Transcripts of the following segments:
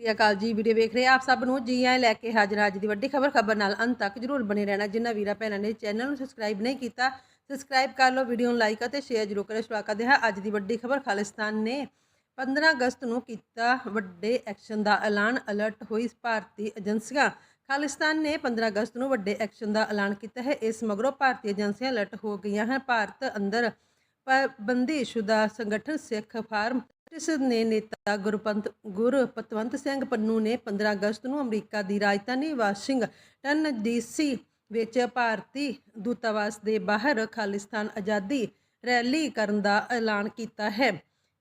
ਸ੍ਰੀ ਅਕਾਲ ਜੀ, ਵੀਡੀਓ ਵੇਖ ਰਹੇ ਆਪ ਸਭ ਨੂੰ। ਜੀ ਆਏ ਲੈ ਕੇ ਹਾਜ਼ਰ ਅੱਜ ਦੀ ਵੱਡੀ ਖਬਰ। ਖਬਰ ਨਾਲ ਅੰਤ ਤੱਕ ਜਰੂਰ ਬਣੇ ਰਹਿਣਾ। ਜਿਨ੍ਹਾਂ ਵੀਰਾਂ ਭੈਣਾਂ ਨੇ ਚੈਨਲ ਨੂੰ ਸਬਸਕ੍ਰਾਈਬ ਨਹੀਂ ਕੀਤਾ, ਸਬਸਕ੍ਰਾਈਬ ਕਰ ਲਓ, ਵੀਡੀਓ ਨੂੰ ਲਾਈਕ ਅਤੇ ਸ਼ੇਅਰ ਜਰੂਰ ਕਰੋ ਸ਼ੁਰੂ ਕਰਦੇ ਹਾਂ ਅੱਜ ਦੀ ਵੱਡੀ ਖਬਰ। ਖਾਲਿਸਤਾਨ ਨੇ 15 ਅਗਸਤ ਨੂੰ ਕੀਤਾ ਵੱਡੇ ਐਕਸ਼ਨ ਦਾ ਐਲਾਨ। ਅਲਰਟ ਹੋਈ ਭਾਰਤੀ ਏਜੰਸੀਆਂ। ਖਾਲਿਸਤਾਨ ਨੇ 15 ਅਗਸਤ ਨੂੰ ਵੱਡੇ ਐਕਸ਼ਨ ਦਾ ਐਲਾਨ ਕੀਤਾ ਹੈ। ਇਸ ਮਗਰੋਂ ਭਾਰਤੀ ਏਜੰਸੀਆਂ ਅਲਰਟ ਹੋ ਗਈਆਂ ਹਨ। ਭਾਰਤ ਅੰਦਰ ਪਾਬੰਦੀਸ਼ੁਦਾ ਸੰਗਠਨ ਸਿੱਖ ਫਾਰਮ ਇਸ ਨੇ ਨੇਤਾ ਗੁਰਪੰਤ ਗੁਰਪਤਵੰਤ ਸਿੰਘ ਪੰਨੂ ਨੇ 15 ਅਗਸਤ ਨੂੰ ਅਮਰੀਕਾ ਦੀ ਰਾਜਧਾਨੀ ਵਾਸ਼ਿੰਗਟਨ ਡੀਸੀ ਵਿੱਚ ਭਾਰਤੀ ਦੂਤਾਵਾਸ ਦੇ ਬਾਹਰ ਖਾਲਿਸਤਾਨ ਆਜ਼ਾਦੀ ਰੈਲੀ ਕਰਨ ਦਾ ਐਲਾਨ ਕੀਤਾ ਹੈ।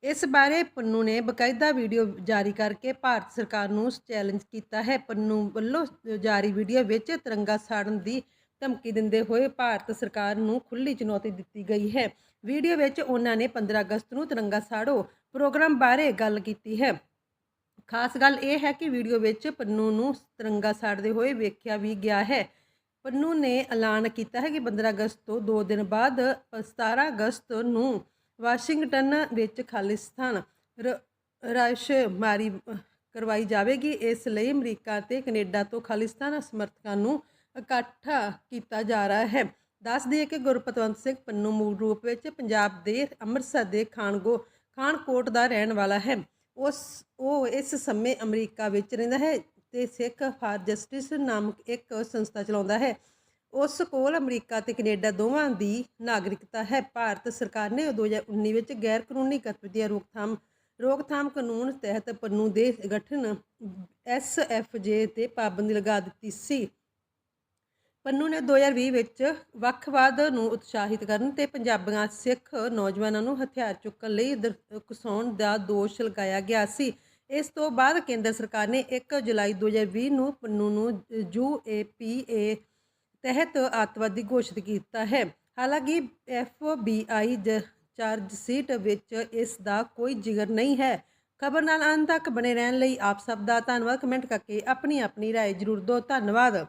ਇਸ ਬਾਰੇ ਪੰਨੂ ਨੇ ਬਕਾਇਦਾ ਵੀਡੀਓ ਜਾਰੀ ਕਰਕੇ ਭਾਰਤ ਸਰਕਾਰ ਨੂੰ ਚੈਲੰਜ ਕੀਤਾ ਹੈ। ਪੰਨੂ ਵੱਲੋਂ ਜਾਰੀ ਵੀਡੀਓ ਵਿੱਚ ਤਿਰੰਗਾ ਸਾੜਨ ਦੀ ਧਮਕੀ ਦਿੰਦੇ ਹੋਏ ਭਾਰਤ ਸਰਕਾਰ ਨੂੰ ਖੁੱਲੀ ਚੁਣੌਤੀ ਦਿੱਤੀ ਗਈ ਹੈ। ਵੀਡੀਓ ਵਿੱਚ ਉਹਨਾਂ ਨੇ 15 ਅਗਸਤ ਨੂੰ ਤਿਰੰਗਾ ਸਾੜੋ। ਪ੍ਰੋਗਰਾਮ ਬਾਰੇ ਗੱਲ ਕੀਤੀ ਹੈ। ਖਾਸ ਗੱਲ ਇਹ ਹੈ ਕਿ ਵੀਡੀਓ ਵਿੱਚ ਪੰਨੂ ਨੂੰ ਤਿਰੰਗਾ ਸਾੜਦੇ ਹੋਏ ਵੇਖਿਆ ਵੀ ਗਿਆ ਹੈ। ਪੰਨੂ ਨੇ ਐਲਾਨ ਕੀਤਾ ਹੈ ਕਿ 15 ਅਗਸਤ ਤੋਂ 2 ਦਿਨ ਬਾਅਦ 17 ਅਗਸਤ ਨੂੰ ਵਾਸ਼ਿੰਗਟਨ ਵਿੱਚ ਖਾਲਿਸਤਾਨ ਰਾਸ਼ਮਾਰੀ ਕਰਵਾਈ ਜਾਵੇਗੀ। ਇਸ ਲਈ ਅਮਰੀਕਾ ਤੇ ਕੈਨੇਡਾ ਤੋਂ ਖਾਲਿਸਤਾਨ ਸਮਰਥਕਾਂ ਨੂੰ ਇਕੱਠਾ ਕੀਤਾ ਜਾ ਰਿਹਾ ਹੈ। ਦੱਸ ਦਈਏ ਕਿ ਗੁਰਪਤਵੰਤ ਸਿੰਘ ਪੰਨੂ ਮੂਲ ਰੂਪ ਵਿੱਚ ਪੰਜਾਬ ਦੇ ਅੰਮ੍ਰਿਤਸਰ ਦੇ ਖਾਨਗੋ ਪਠਾਨਕੋਟ ਦਾ ਰਹਿਣ ਵਾਲਾ ਹੈ। ਉਸ, ਉਹ ਇਸ ਸਮੇਂ ਅਮਰੀਕਾ ਵਿੱਚ ਰਹਿੰਦਾ ਹੈ ਤੇ ਸਿੱਖ ਫਾਰ ਜਸਟਿਸ ਨਾਮਕ ਇੱਕ ਸੰਸਥਾ ਚਲਾਉਂਦਾ ਹੈ। ਉਸ ਕੋਲ ਅਮਰੀਕਾ ਤੇ ਕੈਨੇਡਾ ਦੋਵਾਂ ਦੀ ਨਾਗਰਿਕਤਾ ਹੈ। ਭਾਰਤ ਸਰਕਾਰ ਨੇ 2019 ਵਿੱਚ ਗੈਰ ਕਾਨੂੰਨੀ ਗਤੀਵਿਧੀਆਂ ਰੋਕਥਾਮ ਰੋਕਥਾਮ ਕਾਨੂੰਨ ਤਹਿਤ ਪੰਨੂ ਦੇ ਗਠਨ ਐਸਐਫਜੇ ਤੇ ਪਾਬੰਦੀ ਲਗਾ ਦਿੱਤੀ ਸੀ। ਪੰਨੂ ਨੇ 2020 ਵਿੱਚ ਵੱਖਵਾਦ ਨੂੰ ਉਤਸ਼ਾਹਿਤ ਕਰਨ ਤੇ ਪੰਜਾਬੀਆਂ ਸਿੱਖ ਨੌਜਵਾਨਾਂ ਨੂੰ ਹਥਿਆਰ ਚੁੱਕਣ ਲਈ ਉਕਸਾਉਣ ਦਾ ਦੋਸ਼ ਲਗਾਇਆ ਗਿਆ ਸੀ ਇਸ ਤੋਂ ਬਾਅਦ ਕੇਂਦਰ ਸਰਕਾਰ ਨੇ 1 ਜੁਲਾਈ 2020 ਨੂੰ ਪੰਨੂ ਨੂੰ ਯੂਏਪੀਏ ਤਹਿਤ ਅੱਤਵਾਦੀ ਘੋਸ਼ਿਤ ਕੀਤਾ ਹੈ ਹਾਲਾਂਕਿ ਐਫਬੀਆਈ ਚਾਰਜ ਸੀਟ ਵਿੱਚ ਇਸ ਦਾ ਕੋਈ ਜ਼ਿਕਰ ਨਹੀਂ ਹੈ ਖਬਰ ਨਾਲ ਅੰਤ ਤੱਕ ਬਣੇ ਰਹਿਣ ਲਈ ਆਪ ਸਭ ਦਾ ਧੰਨਵਾਦ ਕਮੈਂਟ ਕਰਕੇ ਆਪਣੀ ਆਪਣੀ رائے ਜ਼ਰੂਰ ਦਿਓ ਧੰਨਵਾਦ